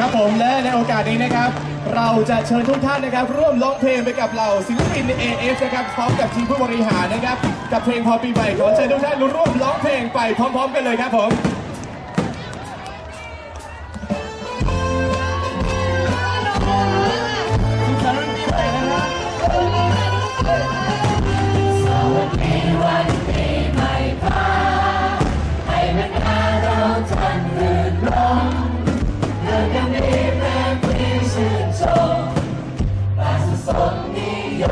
ครับผมและในโอกาสนี้นะครับ เราจะเชิญทุกท่านนะครับ ร่วมร้องเพลงไปกับเราศิลปิน AF นะครับพร้อมกับทีมผู้บริหารนะครับ กับเพลงพอปีใหม่ขอเชิญทุกท่านร่วมร้องเพลงไปพร้อม ๆ กันเลยครับผม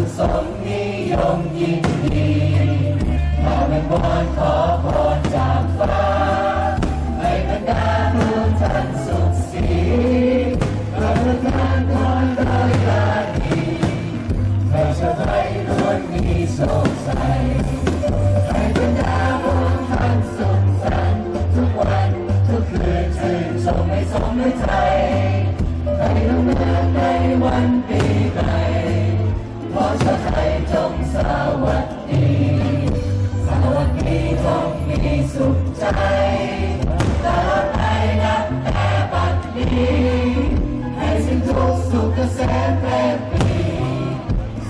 สุขสมนิยมยินดีขอเป็นบอนขอพรจากฟ้าให้บรรดาทุกท่านสุขสีประทานพรโดยกาดีให้ชาวไทยล้วนมีโชคชัยให้บรรดาพวกท่านสุขสันต์ทุกวันทุกคืนชื่นชมให้สมฤทัยให้รุ่งเรืองในวันปีใหม่ ขอชาวไทยจงสวัสดี สวัสดีจงมีสุขใจตลอดไปนับแต่บัดนี้ให้สิ้นทุกสุขเกษมแปรปรี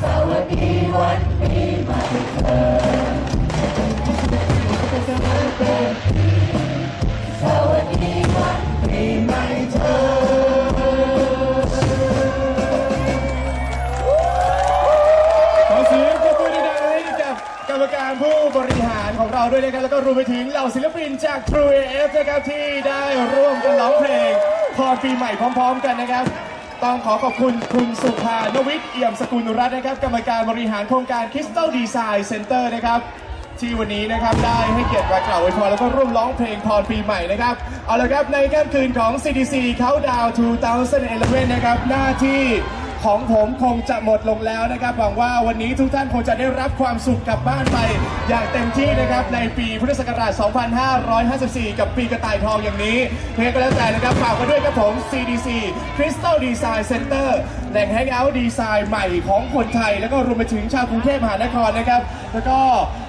สวัสดีวันปีใหม่เถิดสวัสดีวันปีใหม่ ด้วยนะครับแล้วก็รวมไปถึงเหล่าศิลปินจาก True AF นะครับที่ได้ร่วมกันร้องเพลงพรปีใหม่พร้อม ๆ กันนะครับ ต้องขอขอบคุณคุณสุภานวิทย์เอี่ยมสกุลรัตน์นะครับ กรรมการบริหารโครงการ Crystal Design Center นะครับที่วันนี้นะครับได้ให้เกียรติมากล่าวอวยพรแล้วก็ร่วมร้องเพลงพรปีใหม่นะครับ เอาละครับในค่ำคืนของ CDC Countdown 2011 นะครับหน้าที่ ของผมคงจะหมดลงแล้วนะครับหวังว่าวันนี้ทุกท่านคงจะได้รับความสุขกลับบ้านไป อย่างเต็มที่นะครับในปีพุทธศักราช 2554 กับปีกระต่ายทองอย่างนี้เพลงก็แล้วแต่นะครับฝากมาด้วยครับผม CDC Crystal Design Center แหล่งแฮงเอาท์ดีไซน์ใหม่ของคนไทย แล้วก็รวมไปถึงชาวกรุงเทพมหานครนะครับ แล้วก็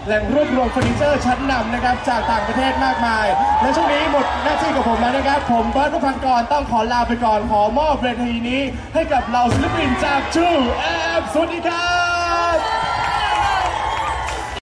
แหล่งรวบรวมเฟอร์นิเจอร์ชั้นนำนะครับจากต่างประเทศมากมาย และช่วงนี้หมดหน้าที่กับผมแล้วนะครับ ผมเบิร์ตรุพันกรต้องขอลาไปก่อนขอมอบเวทีนี้ ให้กับเราศิลปินจาก True App สวัสดีครับ